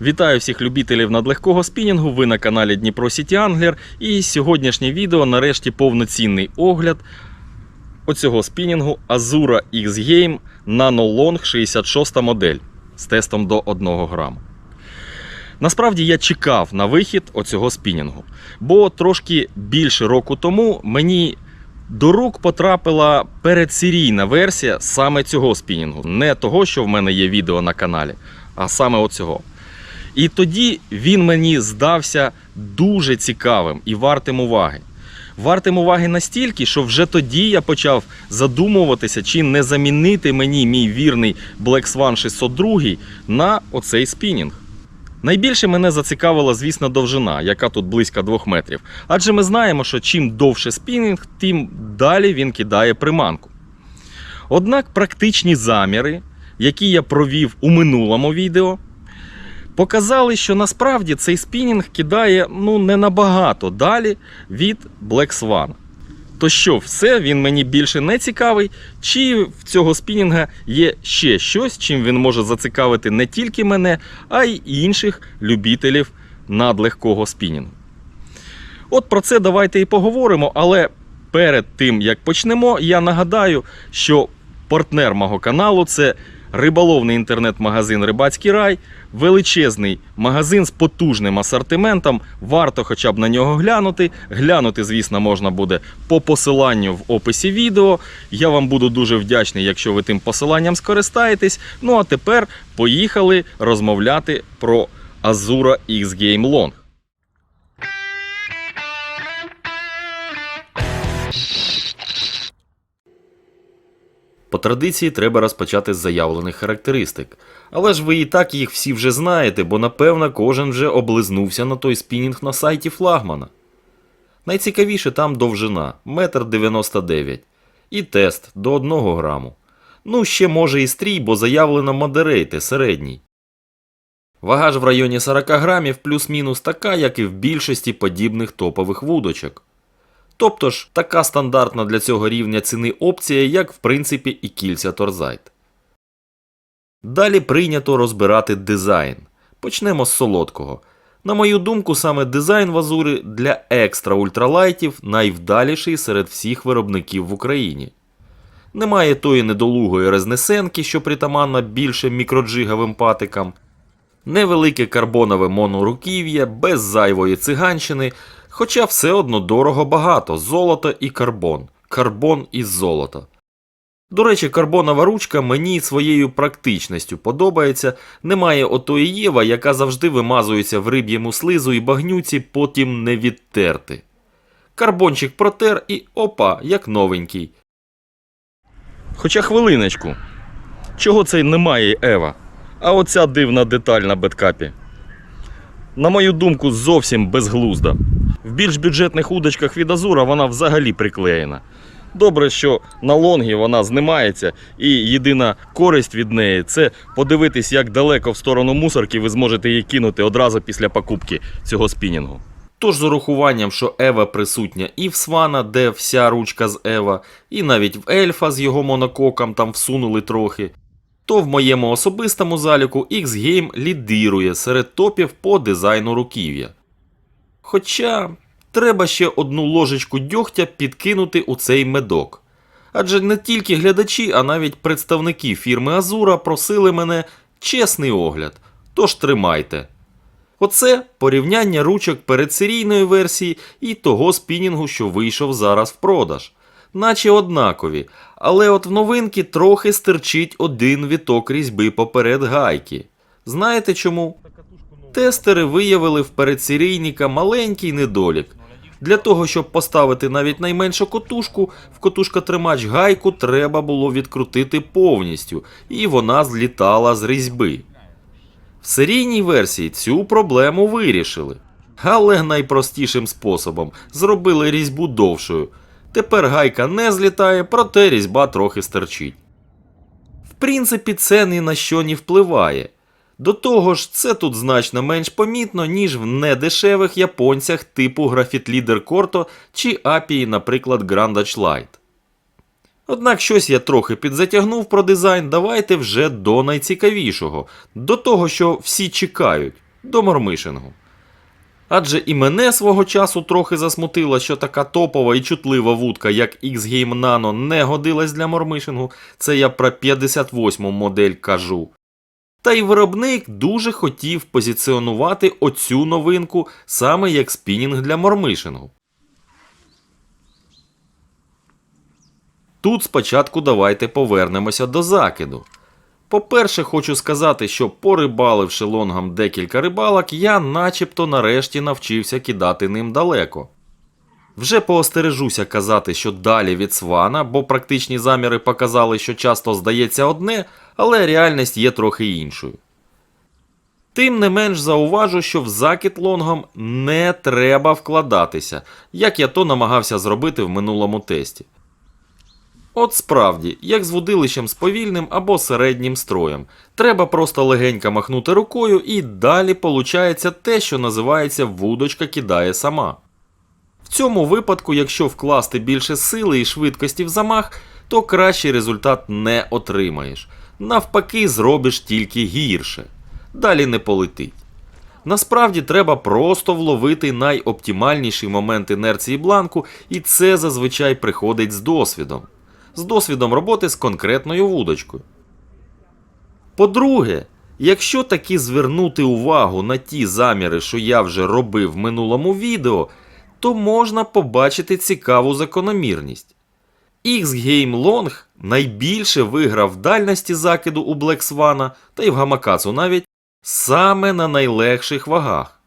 Вітаю всіх любителів надлегкого спінінгу. Ви на каналі Дніпро Сіті Англер. І сьогоднішнє відео нарешті повноцінний огляд оцього спінінгу Azura X Game Nano Long 66 модель з тестом до 1 грама. Насправді я чекав на вихід оцього спінінгу, бо трошки більше року тому мені до рук потрапила передсерійна версія саме цього спінінгу. Не того, що в мене є відео на каналі, а саме оцього. І тоді він мені здався дуже цікавим і вартим уваги. Вартим уваги настільки, що вже тоді я почав задумуватися, чи не замінити мені мій вірний Black Swan 602 на оцей спінінг. Найбільше мене зацікавила, звісно, довжина, яка тут близько 2 метрів. Адже ми знаємо, що чим довше спінінг, тим далі він кидає приманку. Однак практичні заміри, які я провів у минулому відео, показали, що насправді цей спінінг кидає ну, не набагато далі від Black Swan. То що, все, він мені більше не цікавий, чи в цього спінінга є ще щось, чим він може зацікавити не тільки мене, а й інших любителів надлегкого спінінгу. От про це давайте і поговоримо, але перед тим як почнемо, я нагадаю, що партнер мого каналу це риболовний інтернет-магазин Рибацький рай, величезний магазин з потужним асортиментом. Варто хоча б на нього глянути. Глянути, звісно, можна буде по посиланню в описі відео. Я вам буду дуже вдячний, якщо ви тим посиланням скористаєтесь. Ну а тепер поїхали розмовляти про Azura X Game Long. По традиції треба розпочати з заявлених характеристик. Але ж ви і так їх всі вже знаєте, бо напевно кожен вже облизнувся на той спінінг на сайті флагмана. Найцікавіше там довжина 1,99 м і тест до 1 граму. Ну, ще може і стрій, бо заявлено модерейти середній. Вага ж в районі 40 грамів плюс-мінус така, як і в більшості подібних топових вудочок. Тобто ж така стандартна для цього рівня ціни опція, як в принципі і кільця Торзайт. Далі прийнято розбирати дизайн. Почнемо з солодкого. На мою думку, саме дизайн в Азурі для екстра ультралайтів найвдаліший серед всіх виробників в Україні. Немає тої недолугої резнесенки, що притаманна більше мікроджиговим патикам, невелике карбонове моноруків'я, без зайвої циганщини, хоча все одно дорого багато золото і карбон, карбон і золото. До речі, карбонова ручка мені своєю практичністю подобається, немає отої Єва, яка завжди вимазується в риб'єму слизу і багнюці, потім не відтерти. Карбончик протер і опа, як новенький. Хоча хвилиночку. Чого це немає Ева? А оця дивна деталь на беткапі. На мою думку, зовсім безглузда. В більш бюджетних удочках від Азура вона взагалі приклеєна. Добре, що на лонгі вона знімається, і єдина користь від неї це подивитись, як далеко в сторону мусорки ви зможете її кинути одразу після покупки цього спінінгу. Тож з урахуванням, що Ева присутня і в Свана, де вся ручка з Ева, і навіть в Ельфа з його монококом там всунули трохи, то в моєму особистому заліку X-Game лідирує серед топів по дизайну руків'я. Хоча треба ще одну ложечку дьогтя підкинути у цей медок. Адже не тільки глядачі, а навіть представники фірми Азура просили мене чесний огляд. Тож тримайте. Оце порівняння ручок передсерійної версії і того спінінгу, що вийшов зараз в продаж. Наче однакові, але от в новинки трохи стирчить один віток різьби поперед гайки. Знаєте чому? Тестери виявили в передсерійника маленький недолік. Для того, щоб поставити навіть найменшу котушку, в котушка-тримач гайку треба було відкрутити повністю, і вона злітала з різьби. В серійній версії цю проблему вирішили. Але найпростішим способом зробили різьбу довшою. Тепер гайка не злітає, проте різьба трохи стерчить. В принципі, це ні на що не впливає. До того ж, це тут значно менш помітно, ніж в недешевих японцях типу Leader Corto чи апії, наприклад, Grand Dutch Light. Однак щось я трохи підзатягнув про дизайн, давайте вже до найцікавішого, до того, що всі чекають. до мормишингу. Адже і мене свого часу трохи засмутило, що така топова і чутлива вудка, як X-Game Nano, не годилась для мормишингу, це я про 58 модель кажу. Та й виробник дуже хотів позиціонувати оцю новинку саме як спінінг для мормишингу. Тут спочатку давайте повернемося до закиду. По-перше, хочу сказати, що порибаливши лонгом декілька рибалок, я начебто нарешті навчився кидати ним далеко. Вже поостережуся казати, що далі від свана, бо практичні заміри показали, що часто здається одне, але реальність є трохи іншою. Тим не менш зауважу, що в закид лонгом не треба вкладатися, як я то намагався зробити в минулому тесті. От справді, як з вудилищем з повільним або середнім строєм. Треба просто легенько махнути рукою і далі получається те, що називається вудочка кидає сама. В цьому випадку, якщо вкласти більше сили і швидкості в замах, то кращий результат не отримаєш. Навпаки, зробиш тільки гірше. Далі не полетить. Насправді треба просто вловити найоптимальніший момент інерції бланку, і це зазвичай приходить з досвідом. З досвідом роботи з конкретною вудочкою. По-друге, якщо таки звернути увагу на ті заміри, що я вже робив в минулому відео, то можна побачити цікаву закономірність. X-Game Long найбільше виграв в дальності закиду у Black Swan, та й в Гамакацу навіть саме на найлегших вагах.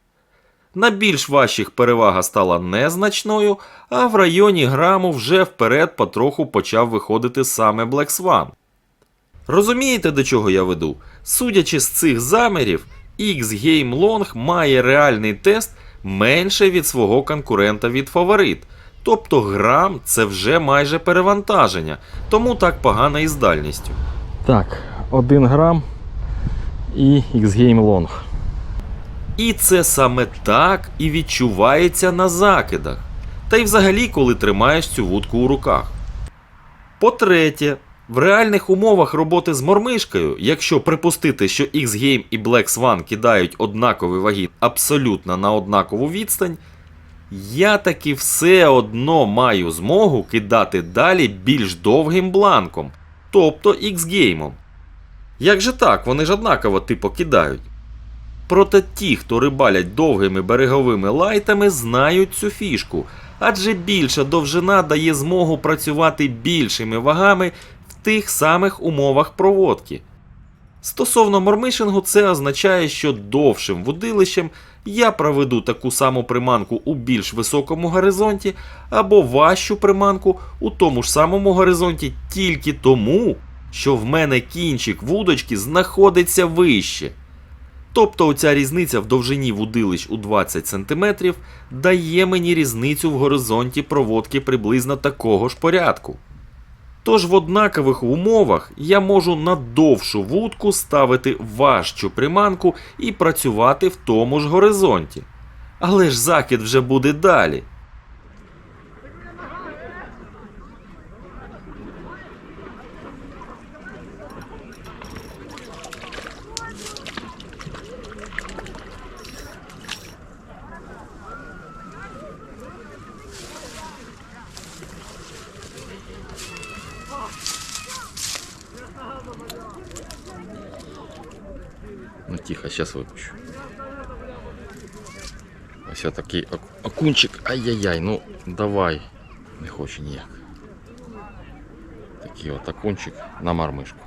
На більш важчих перевага стала незначною, а в районі граму вже вперед потроху почав виходити саме Black Swan. Розумієте, до чого я веду? Судячи з цих замірів, X-Game Long має реальний тест менше від свого конкурента від фаворит. Тобто грам це вже майже перевантаження, тому так погано і з дальністю. Так, 1 грам і X-Game Long. І це саме так і відчувається на закидах. Та й взагалі, коли тримаєш цю вудку у руках. По-третє, в реальних умовах роботи з мормишкою, якщо припустити, що X-Game і Black Swan кидають однакові ваги абсолютно на однакову відстань, я таки все одно маю змогу кидати далі більш довгим бланком, тобто X-Game. Як же так, вони ж однаково типу кидають. Проте ті, хто рибалять довгими береговими лайтами, знають цю фішку, адже більша довжина дає змогу працювати більшими вагами тих самих умовах проводки. Стосовно мормишингу, це означає, що довшим вудилищем я проведу таку саму приманку у більш високому горизонті, або важчу приманку у тому ж самому горизонті тільки тому, що в мене кінчик вудочки знаходиться вище. Тобто оця різниця в довжині вудилищ у 20 см дає мені різницю в горизонті проводки приблизно такого ж порядку. Тож в однакових умовах я можу на довшу вудку ставити важчу приманку і працювати в тому ж горизонті. Але ж закид вже буде далі. Тихо, сейчас выпущу. Ось такий ок- окунчик. Ай-яй-яй, ну давай. Не хоче ніяк. Такий от окунчик на мармишку.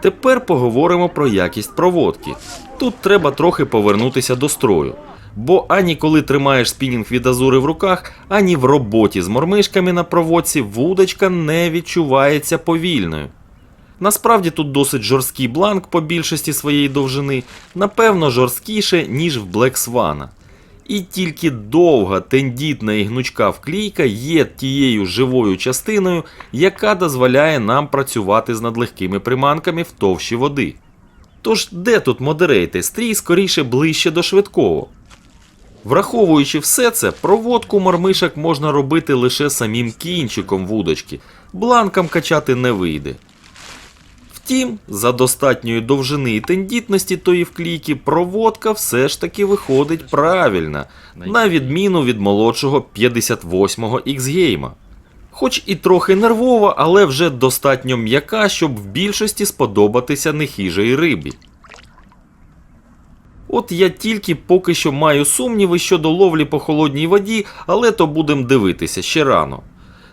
Тепер поговоримо про якість проводки. Тут треба трохи повернутися до строю. Бо ані коли тримаєш спінінг від азури в руках, ані в роботі з мормишками на проводці вудочка не відчувається повільною. Насправді тут досить жорсткий бланк по більшості своєї довжини, напевно, жорсткіше, ніж в Black Swan. І тільки довга, тендітна і гнучка вклійка є тією живою частиною, яка дозволяє нам працювати з надлегкими приманками в товщі води. Тож де тут модерейти? Стрій скоріше ближче до швидкого. Враховуючи все це, проводку мормишок можна робити лише самим кінчиком вудочки, бланком качати не вийде. Втім, за достатньої довжини і тендітності тої вклійки проводка все ж таки виходить правильна, на відміну від молодшого 58-го X-гейма. Хоч і трохи нервова, але вже достатньо м'яка, щоб в більшості сподобатися нехижій рибі. От я тільки поки що маю сумніви щодо ловлі по холодній воді, але то будемо дивитися ще рано.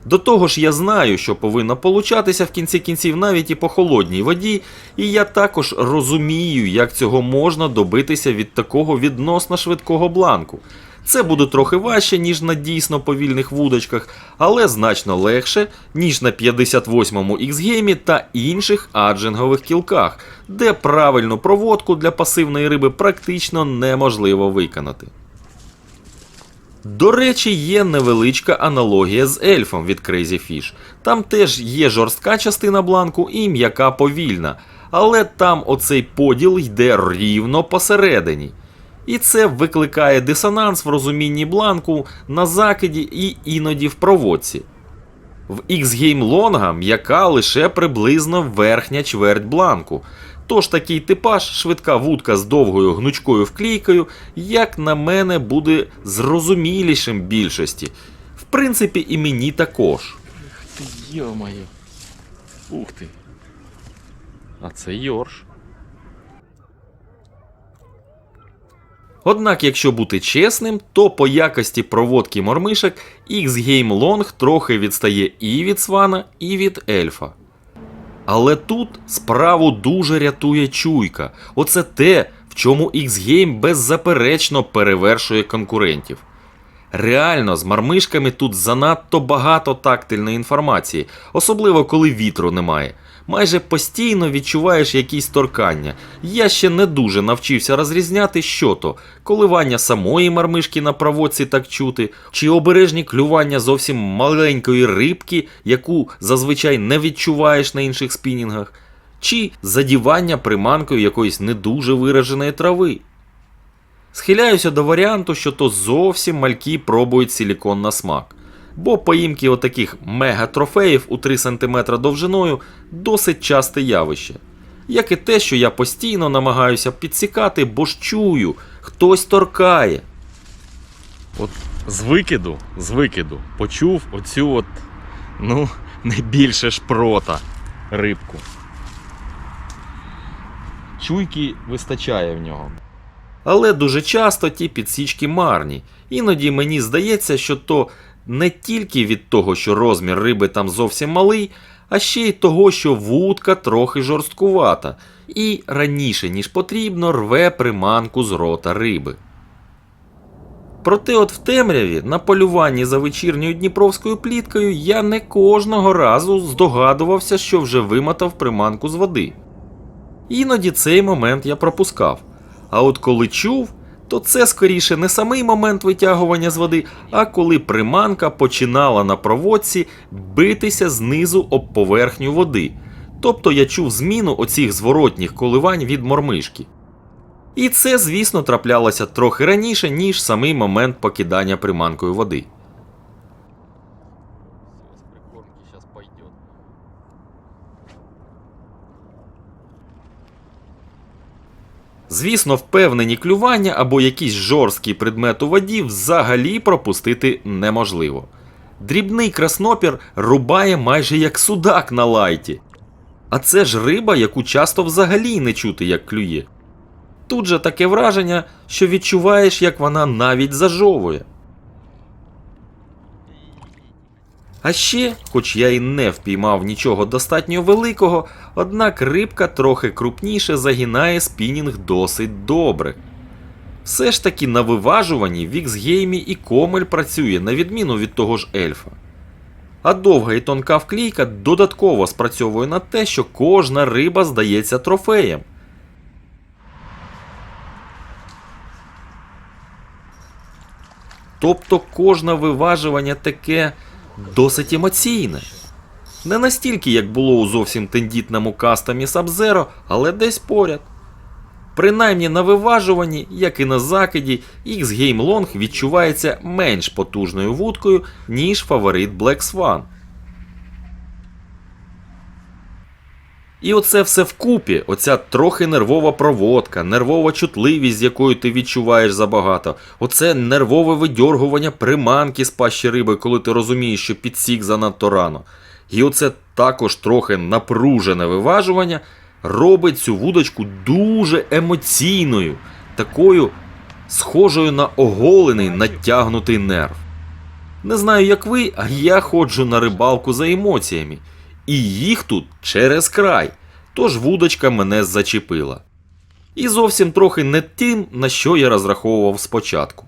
До того ж, я знаю, що повинно получатися в кінці кінців навіть і по холодній воді, і я також розумію, як цього можна добитися від такого відносно швидкого бланку. Це буде трохи важче, ніж на дійсно повільних вудочках, але значно легше, ніж на 58-му X-геймі та інших аджингових кілках, де правильну проводку для пасивної риби практично неможливо виконати. До речі, є невеличка аналогія з ельфом від Crazy Fish. Там теж є жорстка частина бланку і м'яка повільна, але там оцей поділ йде рівно посередині. І це викликає дисонанс в розумінні бланку на закиді і іноді в проводці. В X-Game Longa м'яка лише приблизно верхня чверть бланку. Тож такий типаж, швидка вудка з довгою гнучкою вклійкою, як на мене, буде зрозумілішим більшості. В принципі, і мені також. Ух Ти йо-моє. Ух ти. А це Йорш. Однак, якщо бути чесним, то по якості проводки мормишок X-Game Long трохи відстає і від Свана, і від Ельфа. Але тут справу дуже рятує чуйка. Оце те, в чому X-Game беззаперечно перевершує конкурентів. Реально, з мармишками тут занадто багато тактильної інформації, особливо коли вітру немає. Майже постійно відчуваєш якісь торкання. Я ще не дуже навчився розрізняти, що то коливання самої мармишки на проводці так чути, чи обережні клювання зовсім маленької рибки, яку зазвичай не відчуваєш на інших спінінгах, чи задівання приманкою якоїсь не дуже вираженої трави. Схиляюся до варіанту, що то зовсім мальки пробують силікон на смак. Бо поїмки отаких мега-трофеїв у 3 см довжиною досить часте явище. Як і те, що я постійно намагаюся підсікати, бо ж чую, хтось торкає. От з викиду, з викиду почув оцю от, ну, не більше шпрота рибку. Чуйки вистачає в нього. Але дуже часто ті підсічки марні. Іноді мені здається, що то не тільки від того, що розмір риби там зовсім малий, а ще й того, що вудка трохи жорсткувата, і раніше, ніж потрібно, рве приманку з рота риби. Проте от в темряві на полюванні за вечірньою дніпровською пліткою я не кожного разу здогадувався, що вже вимотав приманку з води. Іноді цей момент я пропускав. А от коли чув, то це скоріше не самий момент витягування з води, а коли приманка починала на проводці битися знизу об поверхню води. Тобто я чув зміну оцих зворотніх коливань від мормишки. І це, звісно, траплялося трохи раніше, ніж самий момент покидання приманкою води. Звісно, впевнені клювання або якийсь жорсткий предмет у воді взагалі пропустити неможливо. Дрібний краснопір рубає майже як судак на лайті. А це ж риба, яку часто взагалі не чути, як клює. Тут же таке враження, що відчуваєш, як вона навіть зажовує. А ще, хоч я і не впіймав нічого достатньо великого, однак рибка трохи крупніше загинає спінінг досить добре. Все ж таки на виважуванні в X-геймі і комель працює, на відміну від того ж ельфа. А довга і тонка вклійка додатково спрацьовує на те, що кожна риба здається трофеєм. Тобто кожне виважування таке досить емоційне. Не настільки, як було у зовсім тендітному кастомі Sub-Zero, але десь поряд. Принаймні на виважуванні, як і на закиді, X-Game Long відчувається менш потужною вудкою, ніж фаворит Black Swan. І оце все вкупі, оця трохи нервова проводка, нервова чутливість, з якою ти відчуваєш забагато, оце нервове видьоргування приманки з пащі риби, коли ти розумієш, що підсік занадто рано. І оце також трохи напружене виважування робить цю вудочку дуже емоційною, такою схожою на оголений натягнутий нерв. Не знаю, як ви, а я ходжу на рибалку за емоціями. І їх тут через край. Тож вудочка мене зачепила. І зовсім трохи не тим, на що я розраховував спочатку.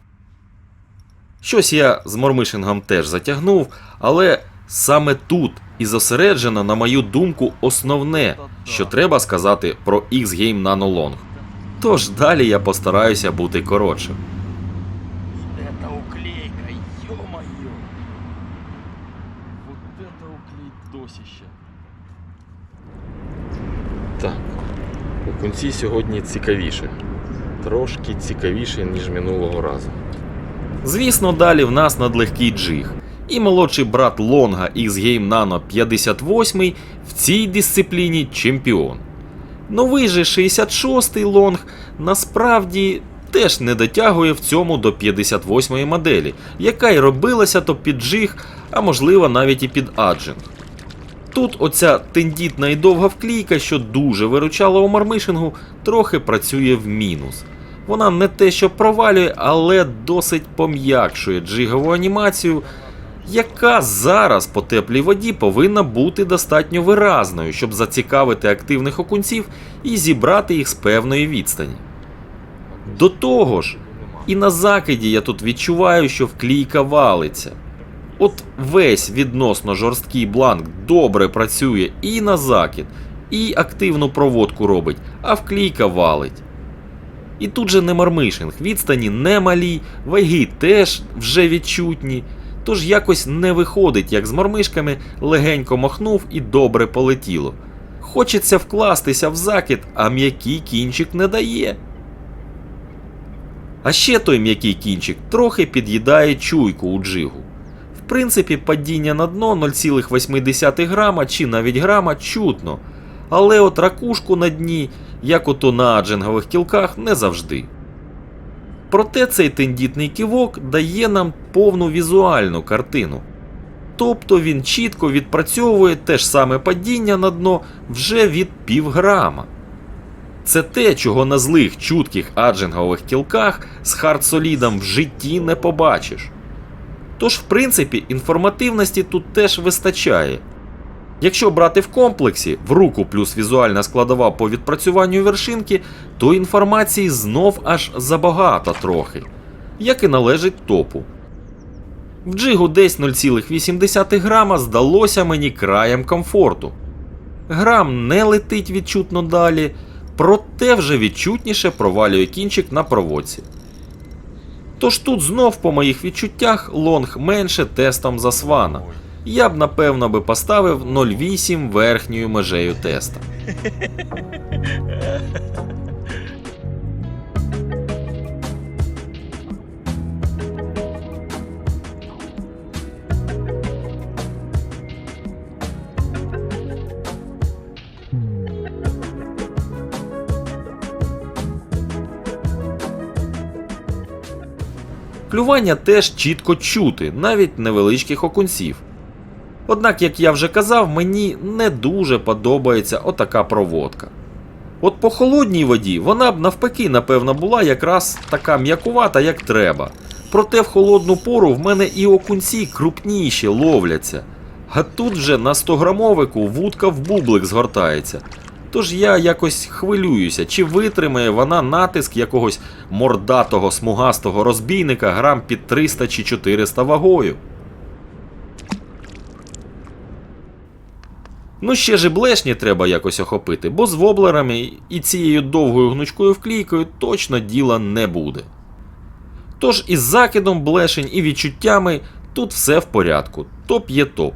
Щось я з мормишингом теж затягнув, але саме тут і зосереджено, на мою думку, основне, що треба сказати про X-Game Nano Long. Тож далі я постараюся бути коротшим. Окунці сьогодні цікавіше. Трошки цікавіше, ніж минулого разу. Звісно, далі в нас надлегкий джиг. І молодший брат Лонга X-Game Nano 58 в цій дисципліні чемпіон. Новий же 66-й лонг насправді теж не дотягує в цьому до 58-ї моделі, яка й робилася то під джиг, а можливо навіть і під аджинг. Тут оця тендітна і довга вклійка, що дуже виручала у мармишингу, трохи працює в мінус. Вона не те, що провалює, але досить пом'якшує джигову анімацію, яка зараз по теплій воді повинна бути достатньо виразною, щоб зацікавити активних окунців і зібрати їх з певної відстані. До того ж, і на закиді я тут відчуваю, що вклійка валиться. От весь відносно жорсткий бланк добре працює і на закид, і активну проводку робить, а вклійка валить. І тут же не мармишинг, відстані немалі, ваги теж вже відчутні. Тож якось не виходить, як з мормишками легенько махнув і добре полетіло. Хочеться вкластися в закид, а м'який кінчик не дає. А ще той м'який кінчик трохи під'їдає чуйку у джигу. Принципі, падіння на дно 0,8 грама чи навіть грама чутно, але от ракушку на дні, як ото на аджингових кілках, не завжди. Проте цей тендітний кивок дає нам повну візуальну картину. Тобто він чітко відпрацьовує те ж саме падіння на дно вже від півграма. Це те, чого на злих чутких аджингових кілках з хардсолідом в житті не побачиш. Тож, в принципі, інформативності тут теж вистачає. Якщо брати в комплексі в руку плюс візуальна складова по відпрацюванню вершинки, то інформації знов аж забагато трохи, як і належить топу. В джигу десь 0,8 грама здалося мені краєм комфорту. Грам не летить відчутно далі, проте вже відчутніше провалює кінчик на проводці. Тож тут знов, по моїх відчуттях, лонг менше тестом за свана. Я б напевно би поставив 0,8 верхньою межею теста. Клювання теж чітко чути, навіть невеличких окунців. Однак, як я вже казав, мені не дуже подобається отака проводка. От по холодній воді вона б навпаки, напевно, була якраз така м'якувата, як треба. Проте в холодну пору в мене і окунці крупніші ловляться. А тут вже на 100 грамовику вудка в бублик згортається. Тож я якось хвилююся, чи витримає вона натиск якогось мордатого смугастого розбійника грам під 300 чи 400 вагою. Ну ще ж і блешні треба якось охопити, бо з воблерами і цією довгою гнучкою вклійкою точно діла не буде. Тож із закидом блешень і відчуттями тут все в порядку, топ є топ.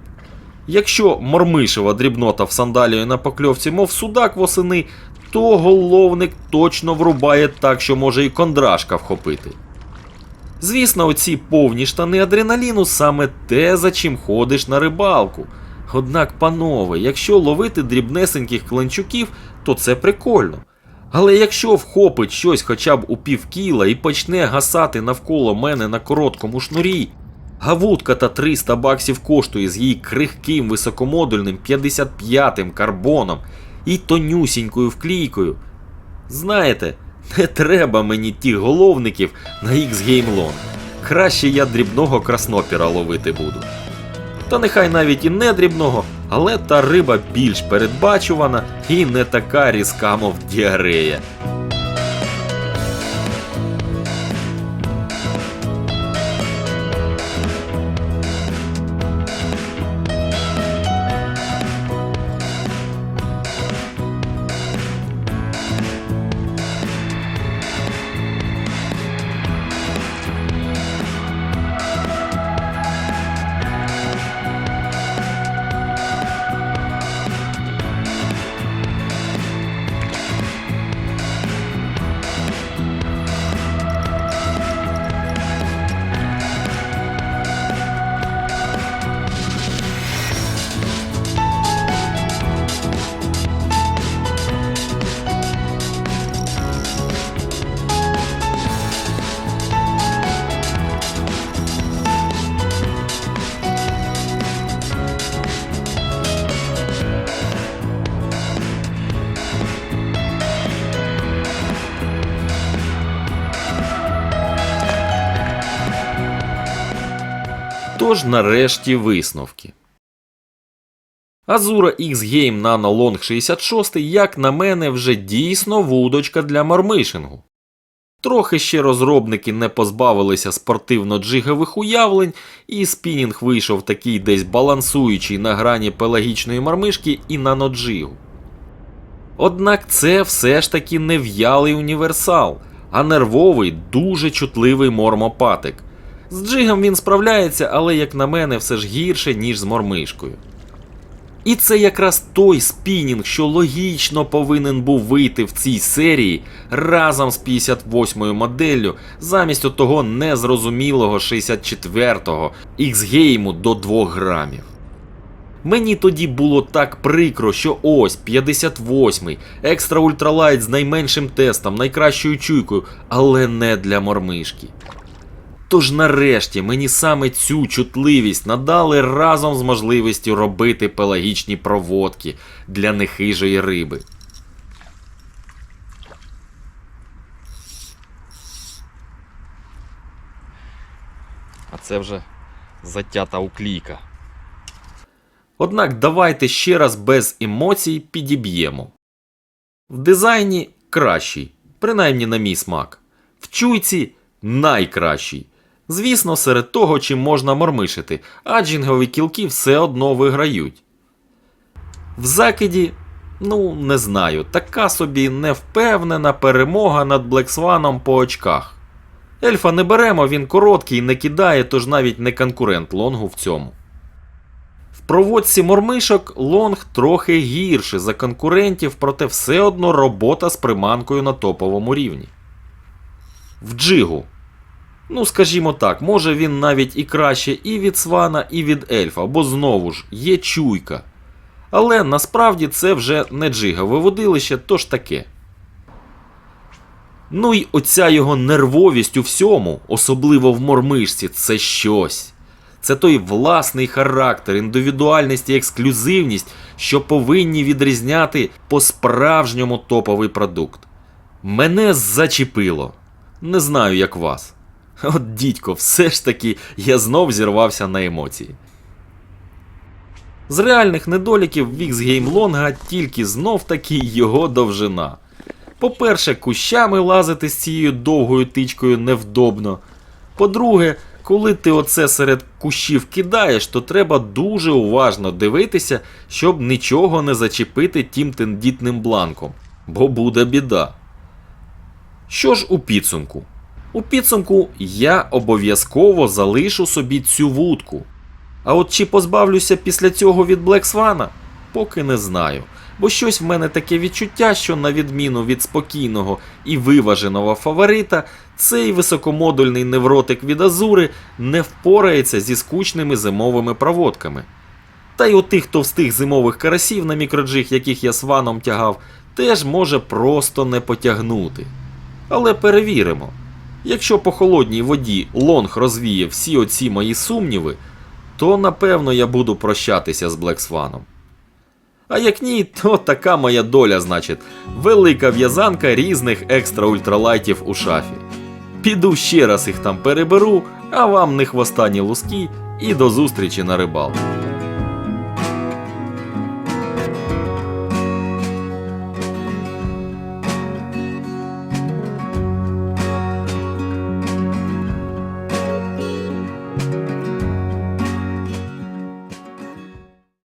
Якщо мормишева дрібнота в сандалії на покльовці, мов судак восени, то головник точно врубає так, що може і кондрашка вхопити. Звісно, оці повні штани адреналіну саме те, за чим ходиш на рибалку. Однак, панове, якщо ловити дрібнесеньких кланчуків, то це прикольно. Але якщо вхопить щось хоча б у пів кіла і почне гасати навколо мене на короткому шнурі, а вудка та 300 баксів коштує з її крихким високомодульним 55-м карбоном і тонюсінькою вклійкою, знаєте, не треба мені тих головників на X-Game Краще я дрібного краснопіра ловити буду. Та нехай навіть і не дрібного, але та риба більш передбачувана і не така різка, мов діарея. Тож нарешті висновки. Azura X-Game Nano Long 66, як на мене, вже дійсно вудочка для мормишингу. Трохи ще розробники не позбавилися спортивно-джигових уявлень, і спінінг вийшов такий десь балансуючий на грані пелагічної мармишки і наноджигу. Однак це все ж таки не в'ялий універсал, а нервовий, дуже чутливий мормопатик. З джигом він справляється, але, як на мене, все ж гірше, ніж з мормишкою. І це якраз той спінінг, що логічно повинен був вийти в цій серії разом з 58-ю моделлю, замість отого незрозумілого 64-го X-гейму до 2 грамів. Мені тоді було так прикро, що ось 58-й, екстра ультралайт з найменшим тестом, найкращою чуйкою, але не для мормишки. Тож нарешті мені саме цю чутливість надали разом з можливістю робити пелагічні проводки для нехижої риби. А це вже затята уклійка. Однак давайте ще раз без емоцій підіб'ємо. В дизайні кращий, принаймні на мій смак. В чуйці найкращий. Звісно, серед того, чим можна мормишити, а джингові кілки все одно виграють. В закиді, ну не знаю, така собі невпевнена перемога над Блексваном по очках. Ельфа не беремо, він короткий, не кидає, тож навіть не конкурент лонгу в цьому. В проводці мормишок лонг трохи гірший за конкурентів, проте все одно робота з приманкою на топовому рівні. В джигу. Ну, скажімо так, може він навіть і краще і від свана, і від ельфа, бо знову ж є чуйка. Але насправді це вже не джигове водилище, тож таке. Ну й оця його нервовість у всьому, особливо в мормишці, це щось. Це той власний характер, індивідуальність і ексклюзивність, що повинні відрізняти по-справжньому топовий продукт. Мене зачепило. Не знаю, як вас. От дідько, все ж таки я знов зірвався на емоції. З реальних недоліків Вікс Геймлонга тільки знов таки його довжина. По-перше, кущами лазити з цією довгою тичкою невдобно. По-друге, коли ти оце серед кущів кидаєш, то треба дуже уважно дивитися, щоб нічого не зачепити тим тендітним бланком, бо буде біда. Що ж у підсумку? У підсумку я обов'язково залишу собі цю вудку. А от чи позбавлюся після цього від Swan? Поки не знаю. Бо щось в мене таке відчуття, що на відміну від спокійного і виваженого фаворита, цей високомодульний невротик від Азури не впорається зі скучними зимовими проводками. Та й у тих товстих зимових карасів на мікроджиг, яких я сваном тягав, теж може просто не потягнути. Але перевіримо. Якщо по холодній воді лонг розвіє всі оці мої сумніви, то напевно я буду прощатися з Блексваном. А як ні, то така моя доля, значить, велика в'язанка різних екстра ультралайтів у шафі. Піду ще раз їх там переберу, а вам не хвоста, ні луски, і до зустрічі на рибалку.